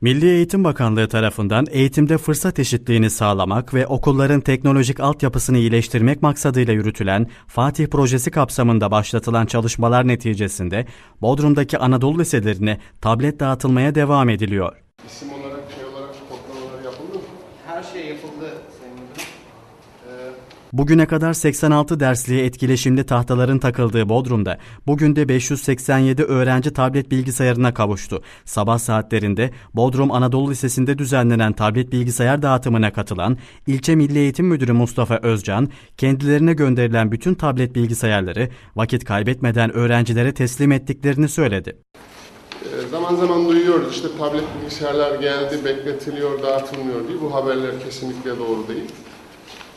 Milli Eğitim Bakanlığı tarafından eğitimde fırsat eşitliğini sağlamak ve okulların teknolojik altyapısını iyileştirmek maksadıyla yürütülen Fatih Projesi kapsamında başlatılan çalışmalar neticesinde Bodrum'daki Anadolu liselerine tablet dağıtılmaya devam ediliyor. İsim olarak, şey olarak, kodlamalar yapıldı mı? Her şey yapıldı Sayın Müdürüm. Bugüne kadar 86 dersliğe etkileşimli tahtaların takıldığı Bodrum'da bugün de 587 öğrenci tablet bilgisayarına kavuştu. Sabah saatlerinde Bodrum Anadolu Lisesi'nde düzenlenen tablet bilgisayar dağıtımına katılan ilçe Milli Eğitim Müdürü Mustafa Özcan, kendilerine gönderilen bütün tablet bilgisayarları vakit kaybetmeden öğrencilere teslim ettiklerini söyledi. Ee, zaman zaman duyuyoruz işte tablet bilgisayarlar geldi, bekletiliyor, dağıtılmıyor diye. Bu haberler kesinlikle doğru değil.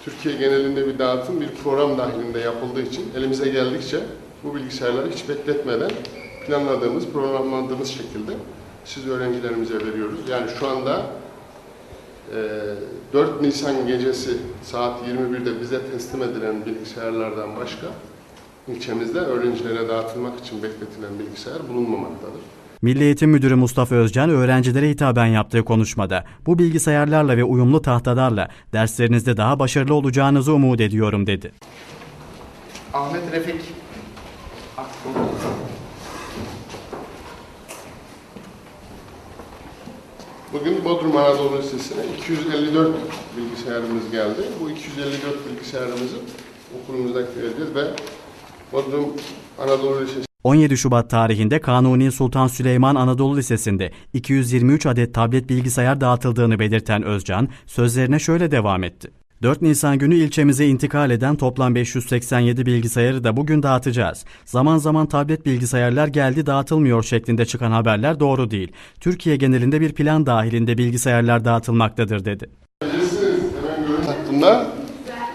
Türkiye genelinde bir dağıtım bir program dahilinde yapıldığı için elimize geldikçe bu bilgisayarları hiç bekletmeden planladığımız, programladığımız şekilde siz öğrencilerimize veriyoruz. Yani şu anda e, 4 Nisan gecesi saat 21'de bize teslim edilen bilgisayarlardan başka ilçemizde öğrencilere dağıtılmak için bekletilen bilgisayar bulunmamaktadır. Milli Eğitim Müdürü Mustafa Özcan öğrencilere hitaben yaptığı konuşmada bu bilgisayarlarla ve uyumlu tahtalarla derslerinizde daha başarılı olacağınızı umut ediyorum dedi. Ahmet Refik. Bugün Bodrum Anadolu Lisesi'ne 254 bilgisayarımız geldi. Bu 254 bilgisayarımızı okulumuzda vereceğiz ve Bodrum Anadolu Lisesi 17 Şubat tarihinde Kanuni Sultan Süleyman Anadolu Lisesi'nde 223 adet tablet bilgisayar dağıtıldığını belirten Özcan, sözlerine şöyle devam etti. 4 Nisan günü ilçemize intikal eden toplam 587 bilgisayarı da bugün dağıtacağız. Zaman zaman tablet bilgisayarlar geldi dağıtılmıyor şeklinde çıkan haberler doğru değil. Türkiye genelinde bir plan dahilinde bilgisayarlar dağıtılmaktadır dedi. hakkında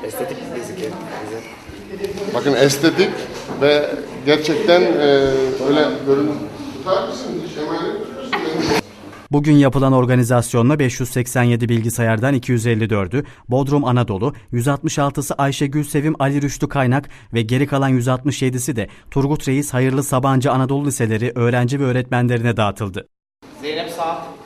Estetik bakın estetik ve gerçekten e, öyle görün tutar mısın? Bugün yapılan organizasyonla 587 bilgisayardan 254'ü Bodrum Anadolu, 166'sı Ayşegül Sevim Ali Rüştü Kaynak ve geri kalan 167'si de Turgut Reis Hayırlı Sabancı Anadolu Liseleri öğrenci ve öğretmenlerine dağıtıldı. Zeynep Saat